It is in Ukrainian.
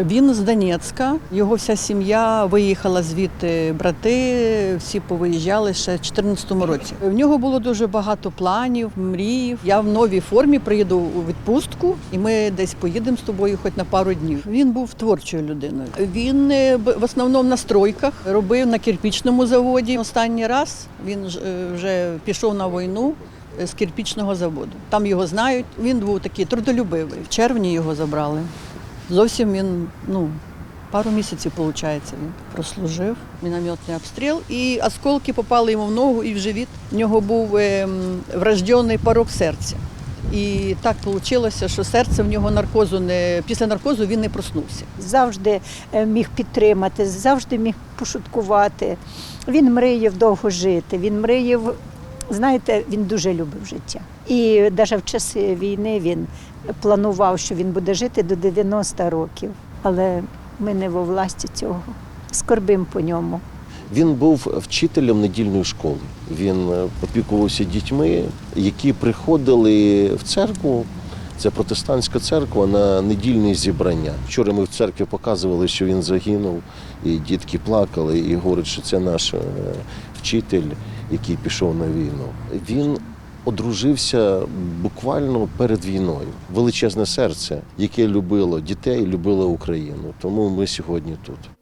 Він з Донецька, його вся сім'я виїхала звідти, брати всі повиїжджали ще в 2014 році. В нього було дуже багато планів, мріїв. Я в новій формі приїду у відпустку, і ми десь поїдемо з тобою хоч на пару днів. Він був творчою людиною. Він е, в основному на стройках робив на кирпічному заводі. Останній раз він е, вже пішов на війну. е, З кирпічного заводу. Там його знають. Він був такий трудолюбивий. В червні його забрали. Зовсім він, ну, пару місяців, виходить, він прослужив. Мінометний обстріл, і осколки попали йому в ногу і в живіт. В нього був ем, врождений порок серця. І так вийшло, що серце в нього наркозу не після наркозу він не проснувся. завжди е, міг підтримати, завжди міг пошуткувати. Він мріяв довго жити. Він мріяв, знаєте, він дуже любив життя. І навіть в часи війни він планував, що він буде жити до 90 років. Але ми не во власті цього. Скорбим по ньому. Він був вчителем недільної школи. Він е, опікувався дітьми, які приходили в церкву. Це протестантська церква на недільні зібрання. Вчора ми в церкві показували, що він загинув, і дітки плакали, і говорять, що це наш е, вчитель, який пішов на війну. Він одружився буквально перед війною. Величезне серце, яке любило дітей, любило Україну. Тому ми сьогодні тут.